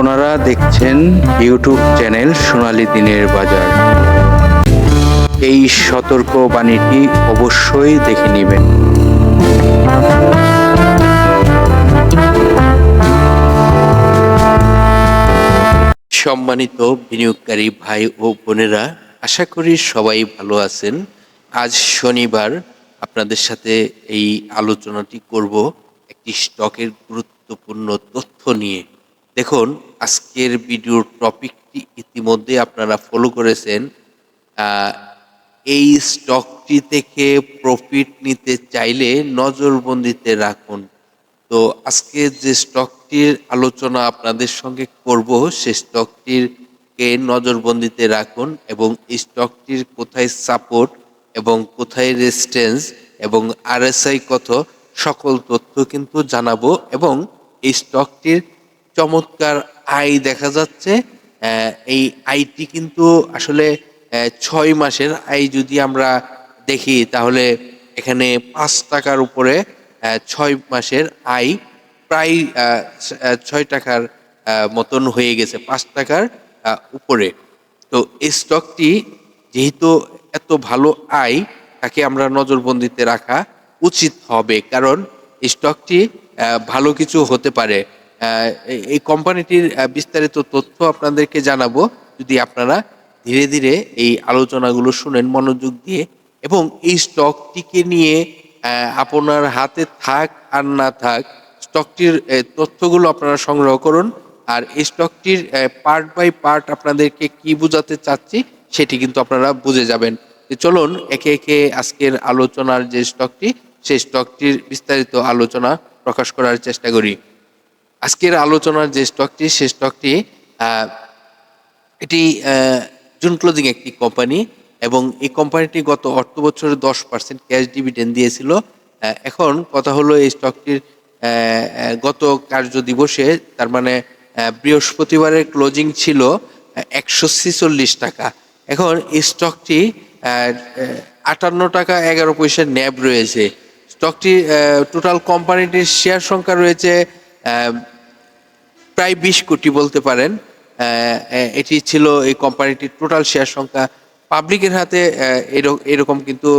আপনারা দেখছেন YouTube channel সোনালি দিনের বাজার। এই সতর্ক বাণীটি অবশ্যই দেখে নেবেন। সম্মানিত বিনিয়োগকারী ভাই ও বোনেরা, আশা করি সবাই ভালো আছেন। আজ শনিবার আপনাদের সাথে এই আলোচনাটি করব একটি স্টকের গুরুত্বপূর্ণ তথ্য নিয়ে। দেখুন, আজকের ভিডিওর টপিকটি ইতিমধ্যে আপনারা ফলো করেছেন। এই স্টকটি থেকে প্রফিট নিতে চাইলে নজরবন্দিতে রাখুন। তো আজকে যে স্টকটির আলোচনা আপনাদের সঙ্গে করব, সে স্টকটির কে নজরবন্দিতে রাখুন এবং এই স্টকটির কোথায় সাপোর্ট এবং কোথায় রেজিস্ট্যান্স এবং আরএসআই কত, সকল তথ্য কিন্তু জানাব এবং এই স্টকটির চমৎকার আয় দেখা যাচ্ছে। এই আয়টি কিন্তু আসলে ছয় মাসের আয় যদি আমরা দেখি, তাহলে এখানে পাঁচ টাকার উপরে ছয় মাসের আয় প্রায় ছয় টাকার মতন হয়ে গেছে, পাঁচ টাকার উপরে। তো এই স্টকটি যেহেতু এত ভালো আয় তাকে আমরা নজরবন্দিতে রাখা উচিত হবে, কারণ স্টকটি ভালো কিছু হতে পারে। এই- কোম্পানিটির বিস্তারিত তথ্য আপনাদেরকে জানাব। যদি আপনারা ধীরে ধীরে এই আলোচনাগুলো শুনেন মনোযোগ দিয়ে এবং এই স্টকটিকে নিয়ে আপনার হাতে থাক আর না থাক, স্টকটির তথ্যগুলো আপনারা সংগ্রহ করুন আর এই স্টকটির পার্ট বাই পার্ট আপনাদেরকে কি বোঝাতে চাচ্ছি সেটি কিন্তু আপনারা বুঝে যাবেন। চলুন, একে একে আজকের আলোচনার যে স্টকটি, সেই স্টকটির বিস্তারিত আলোচনা প্রকাশ করার চেষ্টা করি। আজকের আলোচনার যে স্টকটি সেই স্টকটি এটি জুন ক্লোজিং একটি কোম্পানি এবং এই কোম্পানিটি গত অর্থ বছরে দশ পার্সেন্ট ক্যাশ ডিভিডেন্ড দিয়েছিল। এখন কথা হলো এই স্টকটির গত কার্য দিবসে তার মানে বৃহস্পতিবারের ক্লোজিং ছিল একশো ছিচল্লিশ টাকা। এখন এই স্টকটি আটান্ন টাকা এগারো পয়সার ন্যাব রয়েছে। স্টকটি টোটাল কোম্পানিটির শেয়ার সংখ্যা রয়েছে প্রায় বিশ কোটি বলতে পারেন এটি ছিল এই কোম্পানিটির টোটাল শেয়ার সংখ্যা। পাবলিকের হাতে এরকম কিন্তু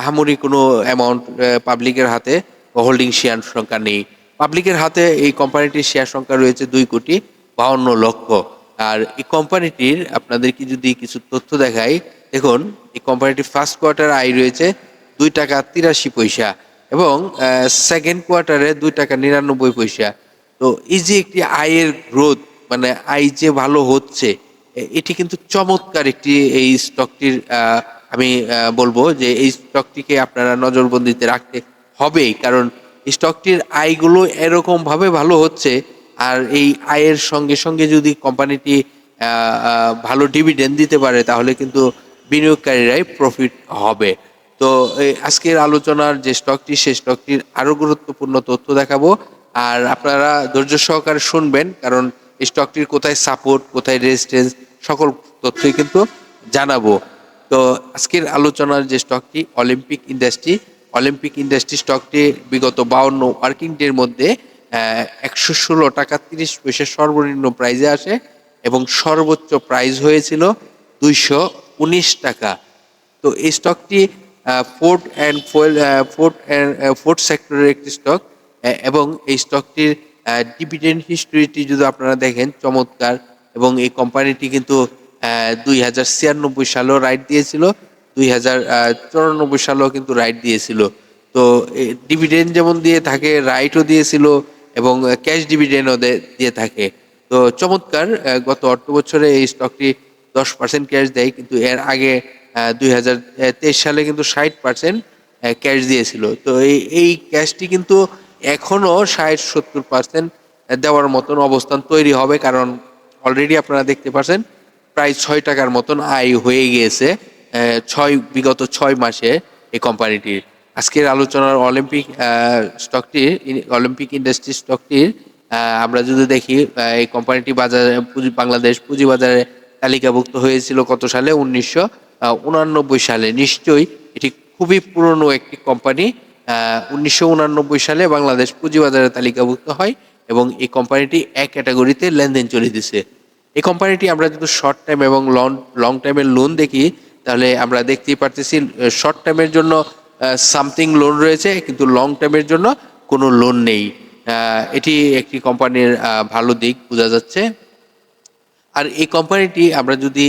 আহামরি কোনো অ্যামাউন্ট পাবলিকের হাতে হোল্ডিং শেয়ার সংখ্যা নেই। পাবলিকের হাতে এই কোম্পানিটির শেয়ার সংখ্যা রয়েছে দুই কোটি বাউন্ন লক্ষ। আর এই কোম্পানিটির, আপনাদেরকে যদি কিছু তথ্য দেখাই, দেখুন, এই কোম্পানিটির ফার্স্ট কোয়ার্টার আয় রয়েছে দুই টাকা তিরাশি পয়সা। এবং সেকেন্ড কোয়ার্টারে দুই টাকা নিরানব্বই পয়সা। তো এই যে একটি আয়ের গ্রোথ মানে আয় যে ভালো হচ্ছে এটি কিন্তু চমৎকার একটি এই স্টকটির আমি বলব যে এই স্টকটিকে আপনারা নজরবন্দিতে রাখতে হবেই। কারণ স্টকটির আয়গুলো এরকম ভাবে ভালো হচ্ছে, আর এই আয়ের সঙ্গে সঙ্গে যদি কোম্পানিটি ভালো ডিভিডেন্ড দিতে পারে, তাহলে কিন্তু বিনিয়োগকারীরাই প্রফিট হবে। তো আজকের আলোচনার যে স্টকটি সেই স্টকটির আরও গুরুত্বপূর্ণ তথ্য দেখাবো। আর আপনারা ধৈর্য সহকারে শুনবেন, কারণ এই স্টকটির কোথায় সাপোর্ট কোথায় রেজিস্ট্যান্স সকল তথ্যই কিন্তু জানাব। তো, আজকের আলোচনার যে স্টকটি অলিম্পিক ইন্ডাস্ট্রি অলিম্পিক ইন্ডাস্ট্রি স্টকটি বিগত বাউন্ন ওয়ার্কিং ডের মধ্যে একশো ষোলো টাকা তিরিশ পয়সা সর্বনিম্ন প্রাইজে আসে এবং সর্বোচ্চ প্রাইজ হয়েছিল দুইশো উনিশ টাকা। তো, এই স্টকটি fort and fuel fort and fort সেক্টরের একটি স্টক এবং এই স্টকটির ডিভিডেন্ড হিস্ট্রিটি যদি আপনারা দেখেন, চমৎকার, এবং এই কোম্পানিটি কিন্তু দুই হাজার ছিয়ানব্বই সালেও রাইট দিয়েছিল, দুই হাজার চুরানব্বই সালেও কিন্তু রাইট দিয়েছিল। তো ডিভিডেন্ড যেমন দিয়ে থাকে রাইটও দিয়েছিল, এবং ক্যাশ ডিভিডেন্ডও দিয়ে থাকে। তো, চমৎকার গত অর্থ বছরে এই স্টকটি দশ পার্সেন্ট ক্যাশ দেয়, কিন্তু এর আগে দুই হাজার তেইশ সালে কিন্তু ষাট পার্সেন্ট ক্যাশ দিয়েছিল। তো এই এই ক্যাশটি কিন্তু এখনও ষাট সত্তর পার্সেন্ট দেওয়ার মতন অবস্থান তৈরি হবে, কারণ অলরেডি আপনারা দেখতে পাচ্ছেন প্রায় ছয় টাকার মতন আয় হয়ে গিয়েছে ছয়, বিগত ছয় মাসে এই কোম্পানিটির আজকের আলোচনার অলিম্পিক স্টকটির অলিম্পিক ইন্ডাস্ট্রি স্টকটির আমরা যদি দেখি এই কোম্পানিটি বাজারে, পুঁজি- বাংলাদেশ পুঁজিবাজারে তালিকাভুক্ত হয়েছিল কত সালে? উনিশশো উনানব্বই সালে। নিশ্চয়ই এটি খুবই পুরনো একটি কোম্পানি উনিশশো সালে বাংলাদেশ পুঁজিবাজারে তালিকাভুক্ত হয় এবং এই কোম্পানিটি এক ক্যাটাগরিতে লেনদেন চলে দিছে। এই কোম্পানিটি আমরা যদি শর্ট টাইম এবং লং লং টাইমের লোন দেখি, তাহলে আমরা দেখতেই পারতেছি শর্ট টাইমের জন্য সামথিং লোন রয়েছে, কিন্তু লং টাইমের জন্য কোনো লোন নেই। এটি একটি কোম্পানির ভালো দিক, বোঝা যাচ্ছে। আর এই কোম্পানিটি আমরা যদি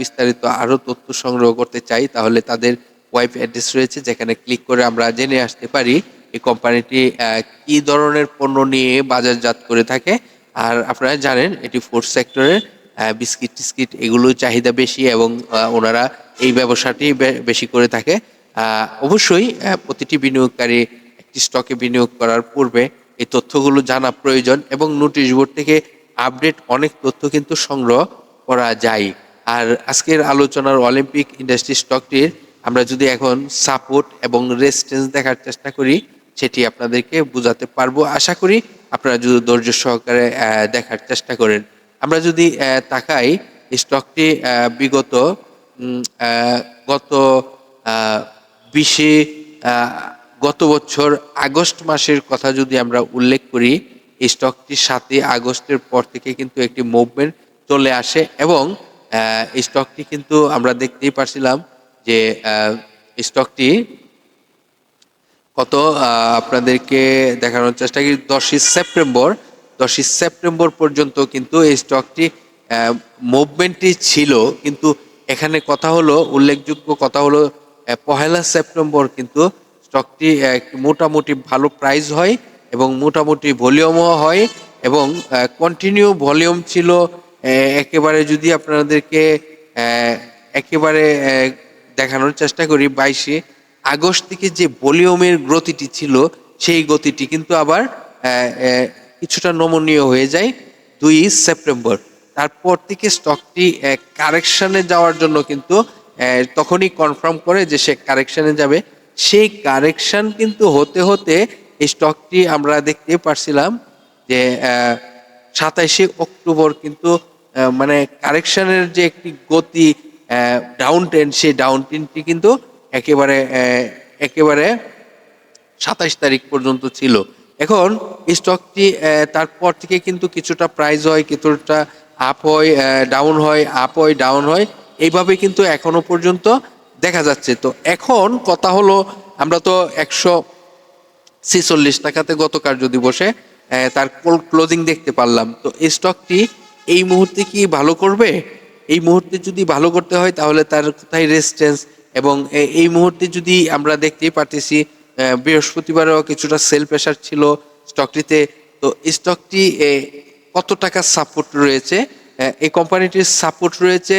বিস্তারিত আরও তথ্য সংগ্রহ করতে চাই, তাহলে তাদের ওয়েব অ্যাড্রেস রয়েছে, যেখানে ক্লিক করে আমরা জেনে আসতে পারি এই কোম্পানিটি কি ধরনের পণ্য নিয়ে বাজারজাত করে থাকে। আর আপনারা জানেন, এটি ফুড সেক্টরের বিস্কিট টিস্কিট এগুলোর চাহিদা বেশি এবং ওনারা এই ব্যবসাটি বেশি করে থাকে। অবশ্যই প্রতিটি বিনিয়োগকারী একটি স্টকে বিনিয়োগ করার পূর্বে এই তথ্যগুলো জানা প্রয়োজন এবং নোটিশ বোর্ড থেকে আপডেট অনেক তথ্য কিন্তু সংগ্রহ করা যায়। আর আজকের আলোচনার অলিম্পিক ইন্ডাস্ট্রি স্টকটির আমরা যদি এখন সাপোর্ট এবং রেজিস্ট্যান্স দেখার চেষ্টা করি, সেটি আপনাদেরকে বোঝাতে পারব। আশা করি আপনারা যদি ধৈর্য সহকারে দেখার চেষ্টা করেন। আমরা যদি তাকাই স্টকটি বিগত গত বিশে গত বছর আগস্ট মাসের কথা যদি আমরা উল্লেখ করি স্টকটি সাতই আগস্টের পর থেকে কিন্তু একটি মুভমেন্ট চলে আসে এবং এই স্টকটি কিন্তু আমরা দেখতেই পারছিলাম যে স্টকটি কত আপনাদেরকে দেখানোর চেষ্টা করি, দশই সেপ্টেম্বর দশই সেপ্টেম্বর পর্যন্ত কিন্তু এই স্টকটি মুভমেন্টটি ছিল, কিন্তু এখানে কথা হলো, উল্লেখযোগ্য কথা হলো পহেলা সেপ্টেম্বর কিন্তু স্টকটি মোটামুটি ভালো প্রাইস হয়। এবং মোটামুটি ভলিউমও হয় এবং কন্টিনিউ ভলিউম ছিল একেবারে যদি আপনাদেরকে একেবারে দেখানোর চেষ্টা করি বাইশে আগস্ট থেকে যে ভলিউমের গতিটি ছিল, সেই গতিটি কিন্তু আবার কিছুটা নমনীয় হয়ে যায় দুই সেপ্টেম্বর। তারপর থেকে স্টকটি কারেকশানে যাওয়ার জন্য কিন্তু তখনই কনফার্ম করে যে সে কারেকশানে যাবে। সেই কারেকশন কিন্তু হতে হতে এই স্টকটি আমরা দেখতে পারছিলাম যে সাতাইশে অক্টোবর কিন্তু মানে কারেকশনের যে একটি গতি ডাউন ট্রেন সেই ডাউন ট্রেনটি কিন্তু একেবারে একেবারে সাতাইশ তারিখ পর্যন্ত ছিল। এখন এই স্টকটি তারপর থেকে কিন্তু কিছুটা প্রাইজ হয়, কিছুটা আপ হয় ডাউন হয় আপ হয় ডাউন হয়, এইভাবে কিন্তু এখনও পর্যন্ত দেখা যাচ্ছে। তো এখন কথা হলো, আমরা তো একশো ছেচল্লিশ টাকাতে গতকাল যদি বসে তার ক্লোজিং দেখতে পারলাম। তো এই স্টকটি এই মুহূর্তে কি ভালো করবে? এই মুহূর্তে যদি ভালো করতে হয়, তাহলে তার কোথায় রেজিস্ট্যান্স এবং এই মুহূর্তে যদি আমরা দেখতেই পারতেছি বৃহস্পতিবারেও কিছুটা সেল প্রেশার ছিল স্টকটিতে তো স্টকটি কত টাকা সাপোর্ট রয়েছে? এই কোম্পানিটির সাপোর্ট রয়েছে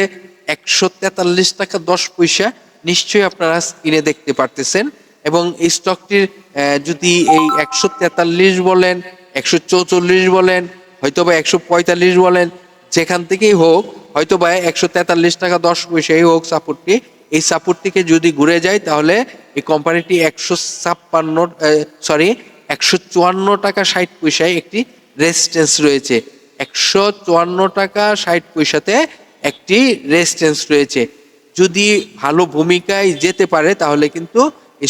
একশো তেতাল্লিশ টাকা দশ পয়সা। নিশ্চয়ই আপনারা স্ক্রিনে দেখতে পারতেছেন। এবং এই স্টকটির যদি এই একশো তেতাল্লিশ বলেন, একশো চৌচল্লিশ বলেন হয়তো বা একশো পঁয়তাল্লিশ বলেন, যেখান থেকেই হোক হয়তো বা একশো তেতাল্লিশ টাকা দশ পয়সাই হোক সাপোর্টটি এই সাপোর্ট থেকে যদি ঘুরে যায়, তাহলে এই কোম্পানিটি একশো ছাপ্পান্ন সরি একশো চুয়ান্ন টাকা ষাট পয়সায় একটি রেজিস্ট্যান্স রয়েছে। একশো চুয়ান্ন টাকা ষাট পয়সাতে একটি রেজিস্ট্যান্স রয়েছে। যদি ভালো ভূমিকায় যেতে পারে, তাহলে কিন্তু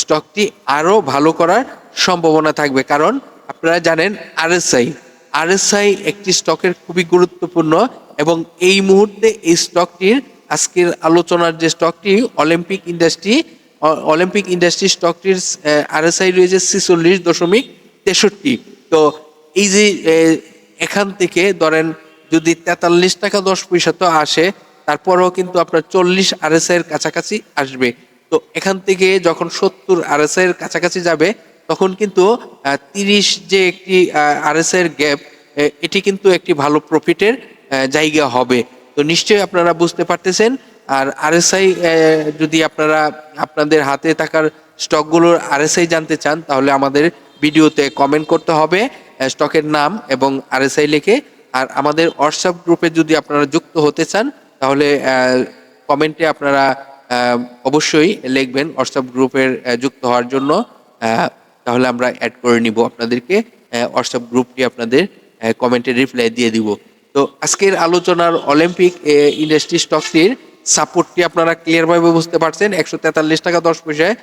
স্টকটি আরও ভালো করার সম্ভাবনা থাকবে। কারণ আপনারা জানেন আরএসআই আরএসআই একটি স্টকের খুবই গুরুত্বপূর্ণ এবং এই মুহূর্তে এই স্টকটির আজকের আলোচনার যে স্টকটি অলিম্পিক ইন্ডাস্ট্রি অলিম্পিক ইন্ডাস্ট্রি স্টকটির আরএসআই রয়েছে ছিচল্লিশ দশমিক তেষট্টি। তো এই যে এখান থেকে ধরেন যদি তেতাল্লিশ টাকা দশ পয়সা তো আসে, তারপরেও কিন্তু আপনার চল্লিশ আরএসআই এর কাছাকাছি আসবে। তো এখান থেকে যখন সত্তর আরএসআই এর কাছাকাছি যাবে, তখন কিন্তু তিরিশ যে একটি আর এস এর গ্যাপ এটি কিন্তু একটি ভালো প্রফিটের জায়গা হবে। তো নিশ্চয়ই আপনারা বুঝতে পারতেছেন। আর আরএসআই যদি আপনারা আপনাদের হাতে থাকার স্টকগুলোর আরএসআই জানতে চান, তাহলে আমাদের ভিডিওতে কমেন্ট করতে হবে স্টকের নাম এবং আরএসআই লিখে। আর আমাদের হোয়াটসঅ্যাপ গ্রুপে যদি আপনারা যুক্ত হতে চান, তাহলে কমেন্টে আপনারা অবশ্যই লিখবেন হোয়াটসঅ্যাপ গ্রুপের যুক্ত হওয়ার জন্য। তাহলে আমরা অ্যাড করে নিব আপনাদেরকে। হোয়াটসঅ্যাপ গ্রুপটি আপনাদের কমেন্টে রিপ্লাই দিয়ে দিব। তো আজকের আলোচনার অলিম্পিক ইন্ডাস্ট্রি স্টকটির সাপোর্টটি আপনারা ক্লিয়ারভাবে বুঝতে পারছেন। একশো তেতাল্লিশ টাকা দশ পয়সায়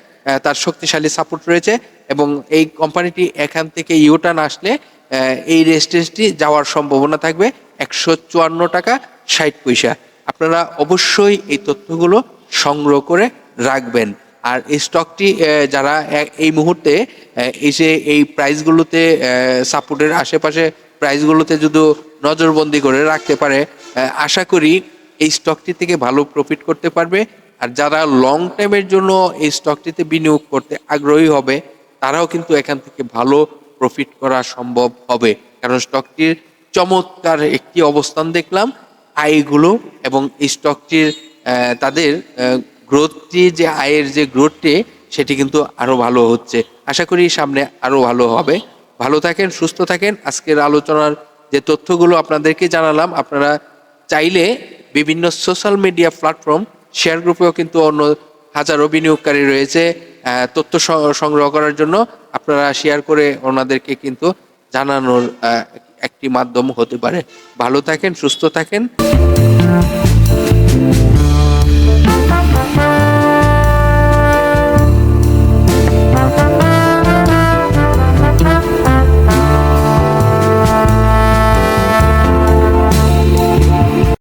তার শক্তিশালী সাপোর্ট রয়েছে এবং এই কোম্পানিটি এখান থেকে ইউটার্ন আসলে এই রেজিস্ট্রেন্সটি যাওয়ার সম্ভাবনা থাকবে একশো চুয়ান্ন টাকা ষাট পয়সা। আপনারা অবশ্যই এই তথ্যগুলো সংগ্রহ করে রাখবেন। আর এই স্টকটি যারা এই মুহূর্তে আহ, এসে এই প্রাইসগুলোতে সাপোর্টের আশেপাশে প্রাইসগুলোতে যদি নজরবন্দি করে রাখতে পারে আশা করি এই স্টকটি থেকে ভালো প্রফিট করতে পারবে। আর যারা লং টাইমের জন্য এই স্টকটিতে বিনিয়োগ করতে আগ্রহী হবে তারাও কিন্তু এখান থেকে ভালো প্রফিট করা সম্ভব হবে। কারণ স্টকটির চমৎকার একটি অবস্থান দেখলাম আয়গুলো এবং এই স্টকটির তাদের গ্রোথটি যে আয়ের যে গ্রোথটি সেটি কিন্তু আরও ভালো হচ্ছে। আশা করি সামনে আরও ভালো হবে। ভালো থাকেন, সুস্থ থাকেন। আজকের আলোচনার যে তথ্যগুলো আপনাদেরকে জানালাম, আপনারা চাইলে বিভিন্ন সোশ্যাল মিডিয়া প্ল্যাটফর্ম শেয়ার গ্রুপেও কিন্তু অন্য হাজারো বিনিয়োগকারী রয়েছে তথ্য সংগ্রহ করার জন্য। আপনারা শেয়ার করে ওনাদেরকে কিন্তু জানানোর একটি মাধ্যম হতে পারে। ভালো থাকেন, সুস্থ থাকেন।